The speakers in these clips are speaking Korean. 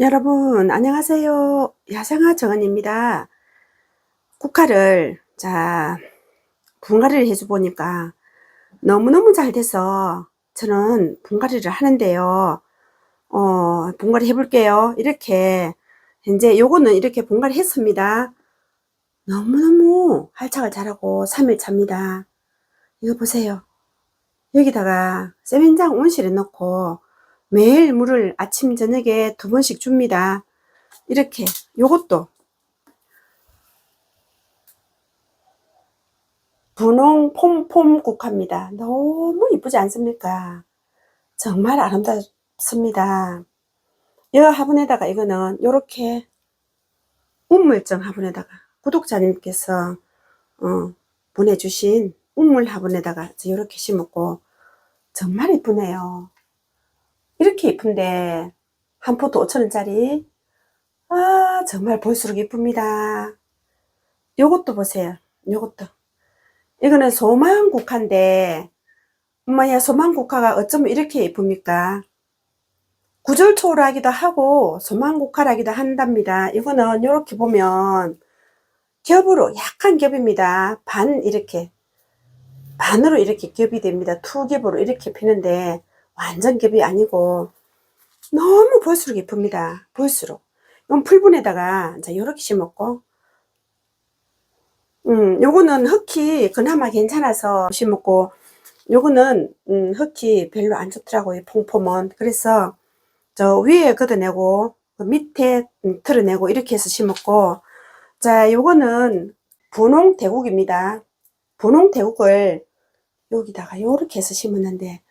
여러분, 안녕하세요. 야생화 정은입니다. 국화를, 자, 분갈이를 해줘 보니까 너무너무 잘 돼서 저는 분갈이를 하는데요. 어, 분갈이 해볼게요. 이렇게, 이제 요거는 이렇게 분갈이 했습니다. 너무너무 활착을 잘하고 3일 차입니다. 이거 보세요. 여기다가 세면장 온실에 넣고 매일 물을 아침 저녁에 두 번씩 줍니다. 이렇게 요것도 분홍 폼폼 국화입니다. 너무 이쁘지 않습니까? 정말 아름답습니다. 이 화분에다가 이거는 요렇게 운물정 화분에다가 구독자님께서 어, 보내주신 운물 화분에다가 이렇게 심었고 정말 이쁘네요. 이렇게 이쁜데 한 포트 5천원짜리? 아 정말 볼수록 이쁩니다. 요것도 보세요. 요것도. 이거는 소망국화인데 엄마야 소망국화가 어쩌면 이렇게 예쁩니까? 구절초라기도 하고 소망국화라기도 한답니다. 이거는 이렇게 보면 겹으로 약한 겹입니다. 반 이렇게. 반으로 이렇게 겹이 됩니다. 투 겹으로 이렇게 피는데 완전 겹이 아니고 너무 볼수록 예쁩니다. 볼수록. 이건 풀분에다가 이제 요렇게 심었고 음, 요거는 흙이 그나마 괜찮아서 심었고 요거는 음, 흙이 별로 안 좋더라고요. 퐁폼은. 그래서 저 위에 걷어내고 그 밑에 음, 틀어내고 이렇게 해서 심었고 자 요거는 분홍 대국입니다. 분홍 대국을 여기다가 요렇게 해서 심었는데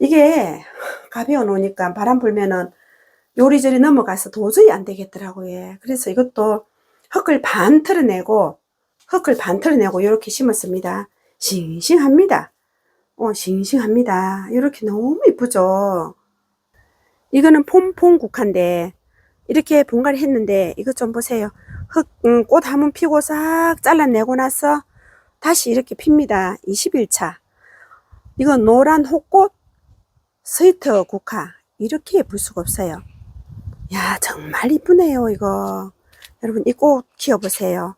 이게 가벼워 놓으니까 바람 불면은 요리저리 넘어가서 도저히 안 되겠더라고요. 그래서 이것도 흙을 반 털어내고 흙을 반 털어내고 이렇게 심었습니다. 싱싱합니다. 어, 싱싱합니다. 이렇게 너무 이쁘죠. 이거는 폼폼 국화인데 이렇게 분갈이 했는데 이것 좀 보세요. 흙, 음, 꽃 한 번 피고 싹 잘라내고 나서 다시 이렇게 핍니다. 21차. 이건 노란 호꽃 스위트 국화 이렇게 예쁠 수가 없어요. 야 정말 이쁘네요 이거. 여러분 이 꽃 키워보세요.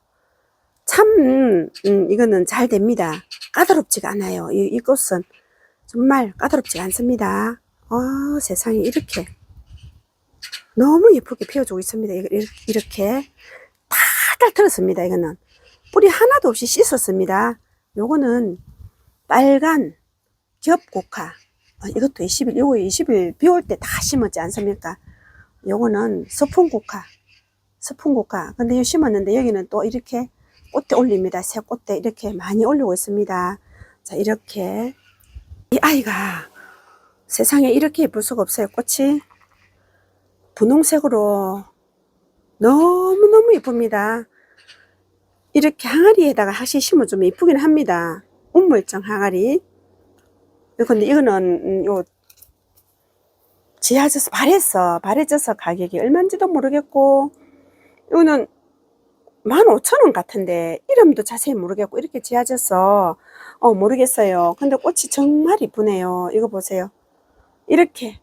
참 음, 이거는 잘 됩니다. 까다롭지가 않아요. 이, 이 꽃은 정말 까다롭지 않습니다. 어, 세상에 이렇게 너무 예쁘게 피워주고 있습니다. 이렇게 다달 틀었습니다. 이거는 뿌리 하나도 없이 씻었습니다. 요거는 빨간 어, 이것도 20일, 요거 20일 비 올 때 다 심었지 않습니까? 요거는 서풍국화, 서풍국화. 근데 요 심었는데 여기는 또 이렇게 꽃대 올립니다. 새 꽃대 이렇게 많이 올리고 있습니다. 자, 이렇게. 이 아이가 세상에 이렇게 예쁠 수가 없어요. 꽃이 분홍색으로 너무너무 예쁩니다. 이렇게 항아리에다가 하시 심어주면 예쁘긴 합니다. 운물정 항아리. 근데 이거는 음, 요 지하에서 발했어. 발해져서 가격이 얼마인지도 모르겠고 이거는 15,000원 같은데 이름도 자세히 모르겠고 이렇게 지어져서 어 모르겠어요. 근데 꽃이 정말 이쁘네요. 이거 보세요. 이렇게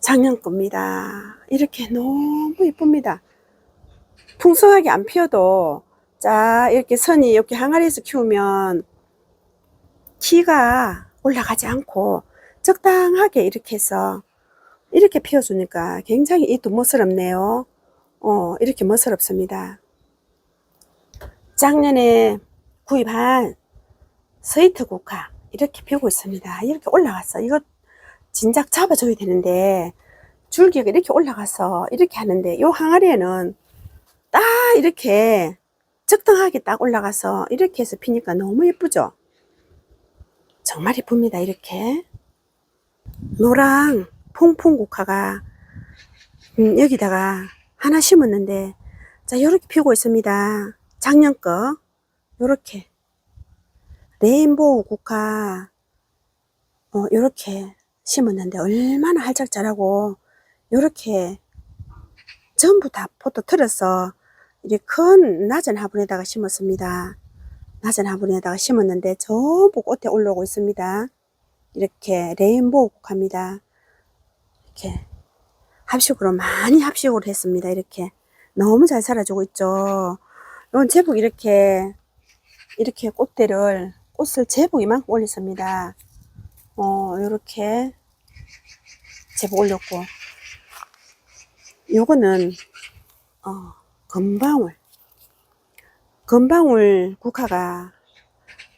작년 겁니다. 이렇게 너무 이쁩니다. 풍성하게 안 피어도 자 이렇게 선이 이렇게 항아리에서 키우면 키가 올라가지 않고 적당하게 이렇게 해서 이렇게 피워주니까 굉장히 이도 멋스럽네요. 어, 이렇게 멋스럽습니다. 작년에 구입한 스위트 국화 이렇게 피우고 있습니다. 이렇게 올라갔어. 이거 진작 잡아줘야 되는데 줄기가 이렇게 올라가서 이렇게 하는데 요 항아리에는 딱 이렇게 적당하게 딱 올라가서 이렇게 해서 피니까 너무 예쁘죠? 정말 이쁩니다. 이렇게 노랑 퐁퐁 국화가 음, 여기다가 하나 심었는데 자 이렇게 피고 있습니다. 작년 거 요렇게 레인보우 국화 어, 요렇게 심었는데 얼마나 활짝 자라고 요렇게 전부 다 포도 틀어서 이렇게 큰 낮은 화분에다가 심었습니다. 낮은 화분에다가 심었는데 전부 꽃에 올라오고 있습니다. 이렇게 레인보우 국화입니다. 이렇게 합식으로 많이 합식으로 했습니다. 이렇게 너무 잘 살아주고 있죠. 이건 제복 이렇게 이렇게 꽃대를 꽃을 제복 이만큼 올렸습니다. 어 이렇게 제복 올렸고 요거는 어 금방울 금방울 국화가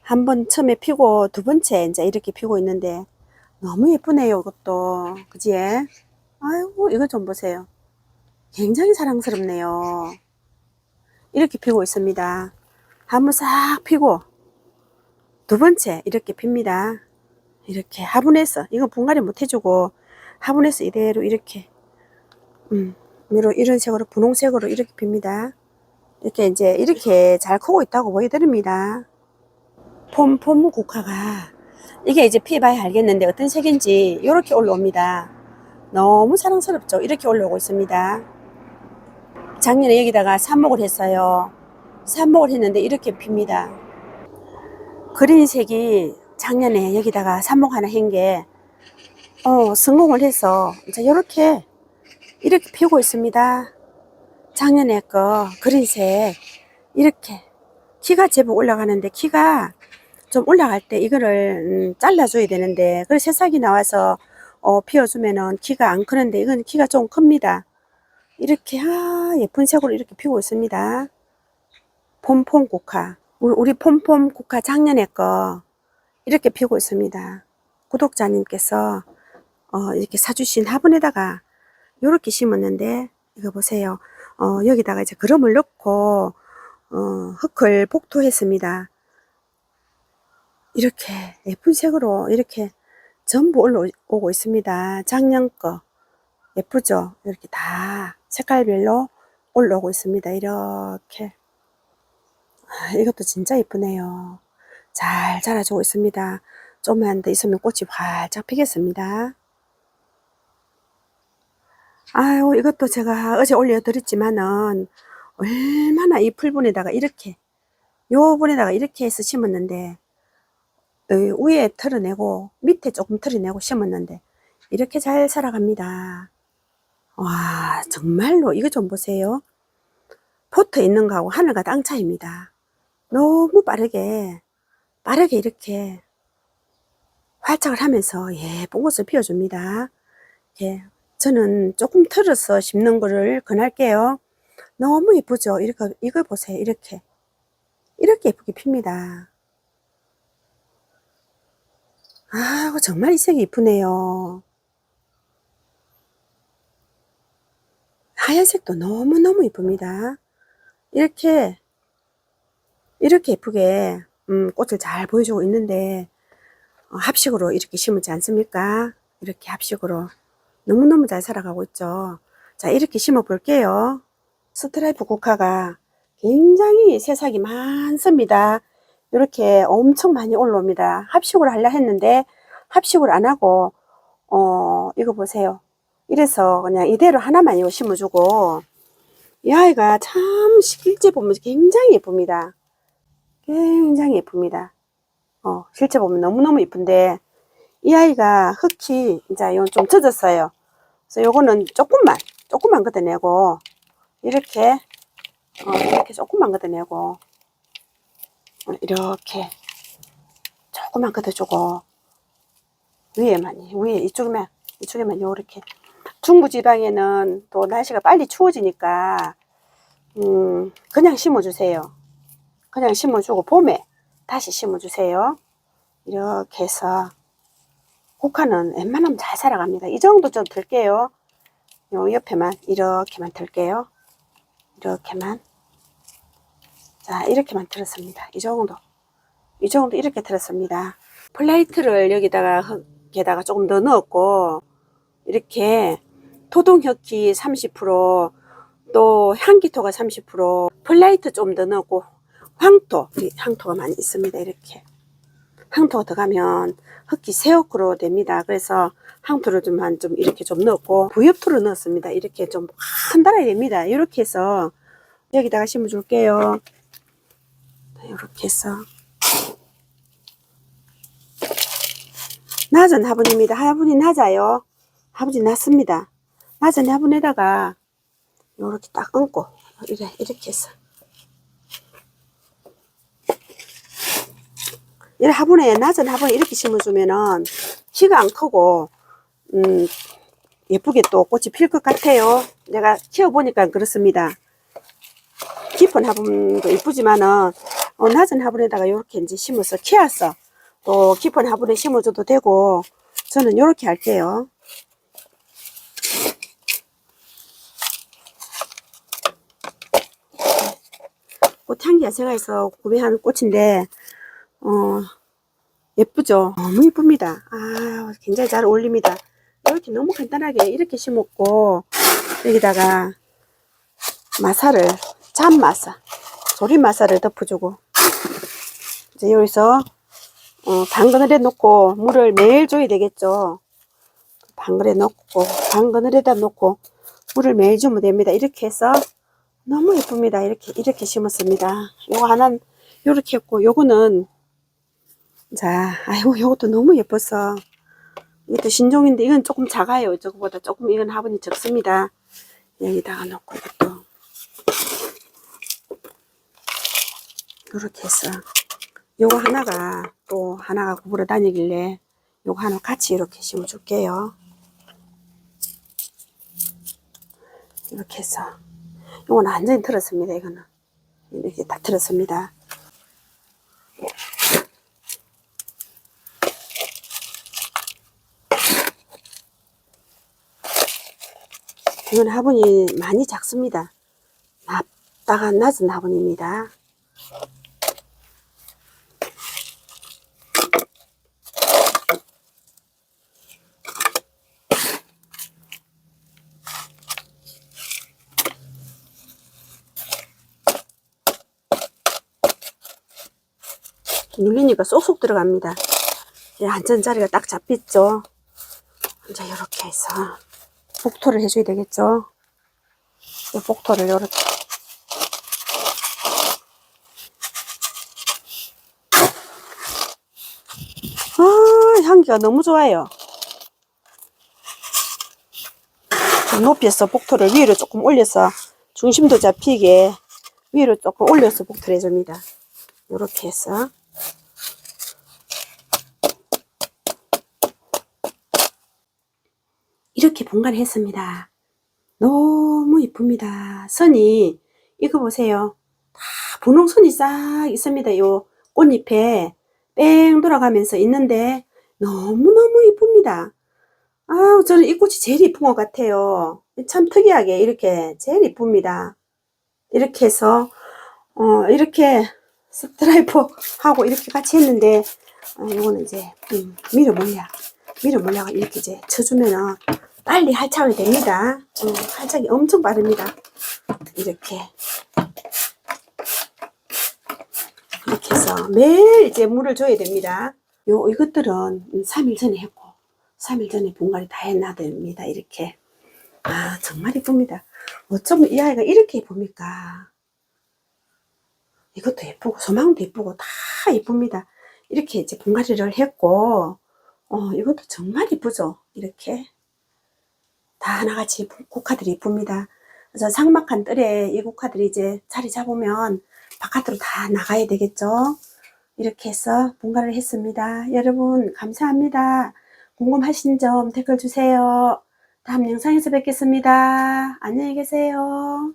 한 번 처음에 피고 두 번째 이제 이렇게 피고 있는데 너무 예쁘네요 이것도. 그지? 아이고 이거 좀 보세요. 굉장히 사랑스럽네요. 이렇게 피고 있습니다. 한번 싹 피고 두 번째 이렇게 핍니다. 이렇게 화분에서 이거 분갈이 못 해주고 화분에서 이대로 이렇게 음 이런 이런 색으로 분홍색으로 이렇게 핍니다 이렇게 이제 이렇게 잘 크고 있다고 보여드립니다 폼폼 국화가 이게 이제 피해봐야 알겠는데 어떤 색인지 이렇게 올라옵니다. 너무 사랑스럽죠? 이렇게 올라오고 있습니다. 작년에 여기다가 삽목을 했어요. 삽목을 했는데 이렇게 핍니다. 그린색이 작년에 여기다가 삽목 하나 한 게, 어, 성공을 해서 이제 이렇게, 이렇게 피우고 있습니다. 작년에 거 그린색, 이렇게. 키가 제법 올라가는데 키가 좀 올라갈 때 이거를 음, 잘라줘야 되는데 그 새싹이 나와서 어, 피워주면은 키가 안 크는데 이건 키가 좀 큽니다. 이렇게 아 예쁜 색으로 이렇게 피고 있습니다. 폼폼 국화 우리, 우리 폼폼 국화 작년에 거 이렇게 피고 있습니다. 구독자님께서 어, 이렇게 사주신 화분에다가 이렇게 심었는데 이거 보세요. 어, 여기다가 이제 그름을 넣고 어, 흙을 복토했습니다. 이렇게 예쁜 색으로 이렇게 전부 올라오고 있습니다. 작년 거 예쁘죠? 이렇게 다 색깔별로 올라오고 있습니다. 이렇게 아, 이것도 진짜 예쁘네요. 잘 자라주고 있습니다. 좀만 더 있으면 꽃이 활짝 피겠습니다. 아유 이것도 제가 어제 올려드렸지만은 얼마나 이 풀분에다가 이렇게 요 분에다가 이렇게 해서 심었는데 어, 위에 털어내고 밑에 조금 털어내고 심었는데 이렇게 잘 살아갑니다. 와 정말로 이거 좀 보세요. 포트 있는 거하고 하늘과 땅 차이입니다. 너무 빠르게 빠르게 이렇게 활착을 하면서 예쁜 꽃을 피워줍니다. 예, 저는 조금 털어서 심는 거를 권할게요. 너무 예쁘죠? 이렇게, 이걸 보세요. 이렇게. 이렇게 예쁘게 핍니다. 아이고, 정말 이 색이 이쁘네요. 하얀색도 너무너무 이쁩니다. 이렇게, 이렇게 예쁘게, 음, 꽃을 잘 보여주고 있는데, 어, 합식으로 이렇게 심지 않습니까? 이렇게 합식으로. 너무너무 잘 살아가고 있죠. 자, 이렇게 심어 볼게요. 스트라이프 국화가 굉장히 새싹이 많습니다. 이렇게 엄청 많이 올라옵니다. 합식으로 하려 했는데 합식을 안 하고 어 이거 보세요. 이래서 그냥 이대로 하나만 이거 심어주고 이 아이가 참 실제 보면 굉장히 예쁩니다. 굉장히 예쁩니다. 어 실제 보면 너무너무 예쁜데 이 아이가 흙이 이제 이건 좀 젖었어요. 그래서 요거는 조금만 조금만 걷어내고 이렇게 어, 이렇게 조금만 걷어내고 어, 이렇게 조금만 걷어주고 위에만 위에 이쪽에만 이쪽에만 요렇게 중부지방에는 또 날씨가 빨리 추워지니까 음 그냥 심어주세요. 그냥 심어주고 봄에 다시 심어주세요. 이렇게 해서 국화는 웬만하면 잘 살아갑니다. 이 정도 좀 들게요. 요 옆에만 이렇게만 들게요. 이렇게만. 자, 이렇게만 들었습니다. 이 정도. 이 정도 이렇게 들었습니다. 플레이트를 여기다가 흙에다가 조금 더 넣었고, 이렇게 토동혁기 30%또 향기토가 30% 플레이트 좀 더 넣고, 황토, 황토가 많이 있습니다. 이렇게. 황토가 들어가면 흙이 새옥으로 됩니다. 그래서 황토를 좀 한 좀 이렇게 좀 넣고 부엽토를 넣었습니다. 이렇게 좀 한 달아야 됩니다. 이렇게 해서 여기다가 심어줄게요. 이렇게 해서 낮은 화분입니다. 화분이 낮아요. 화분이 낮습니다. 낮은 화분에다가 요렇게 딱 이래 이렇게 해서 이 화분에 낮은 화분에 이렇게 심어주면은 키가 안 크고 음 예쁘게 또 꽃이 필 것 같아요. 내가 키워보니까 그렇습니다. 깊은 화분도 예쁘지만은 어, 낮은 화분에다가 이렇게 이제 심어서 키워서 또 깊은 화분에 심어줘도 되고 저는 이렇게 할게요. 꽃향기 야생화에서 구매한 꽃인데 어 예쁘죠? 너무 예쁩니다. 아 굉장히 잘 어울립니다. 이렇게 너무 간단하게 이렇게 심었고 여기다가 마사를 잔 마사 조림 마사를 덮어주고 이제 여기서 어, 당근을에 놓고 물을 매일 줘야 되겠죠? 당근에 넣고 당근을에다 놓고 물을 매일 주면 됩니다. 이렇게 해서 너무 예쁩니다. 이렇게 이렇게 심었습니다. 요거 하나는 요렇게 했고 요거는 자 아이고 요것도 너무 예뻐서. 이것도 신종인데 이건 조금 작아요. 저거보다 조금 이건 화분이 적습니다. 여기다가 놓고 이것도. 요렇게 해서. 요거 하나가 또 하나가 구부러 다니길래 요거 하나 같이 이렇게 심어 줄게요. 이렇게 해서. 요건 완전히 틀었습니다 이거는. 이렇게 다 틀었습니다 이건 화분이 많이 작습니다. 낮다가 낮은 화분입니다. 눌리니까 쏙쏙 들어갑니다. 이 안전자리가 딱 잡혔죠. 이제 이렇게 해서 복토를 해줘야 되겠죠. 이 복토를 이렇게 아 향기가 너무 좋아요. 좀 높여서 복토를 위로 조금 올려서 중심도 잡히게 위로 조금 올려서 복토를 해줍니다. 이렇게 해서 이렇게 분갈했습니다. 너무 이쁩니다. 선이 이거 보세요. 다 분홍선이 싹 있습니다. 요 꽃잎에 뺑 돌아가면서 있는데 너무너무 이쁩니다. 아우 저는 이 꽃이 제일 이쁜 것 같아요. 참 특이하게 이렇게 제일 이쁩니다. 이렇게 해서 어 이렇게 스트라이프 하고 이렇게 같이 했는데 어, 이거는 이제 음, 밀어 몰약 밀어 몰약을 이렇게 이제 쳐주면은 빨리 할착이 됩니다. 음, 할착이 엄청 빠릅니다. 이렇게 이렇게 해서 매일 이제 물을 줘야 됩니다. 요 이것들은 3일 전에 했고 3일 전에 분갈이 다 해놔야 됩니다. 이렇게 아 정말 이쁩니다. 어쩌면 이 아이가 이렇게 예쁩니까? 이것도 예쁘고 소망도 예쁘고 다 예쁩니다. 이렇게 이제 분갈이를 했고 어 이것도 정말 이쁘죠. 이렇게 다 하나같이 국화들이 이쁩니다. 그래서 상막한 뜰에 이 국화들이 이제 자리 잡으면 바깥으로 다 나가야 되겠죠. 이렇게 해서 분갈이를 했습니다. 여러분 감사합니다. 궁금하신 점 댓글 주세요. 다음 영상에서 뵙겠습니다. 안녕히 계세요.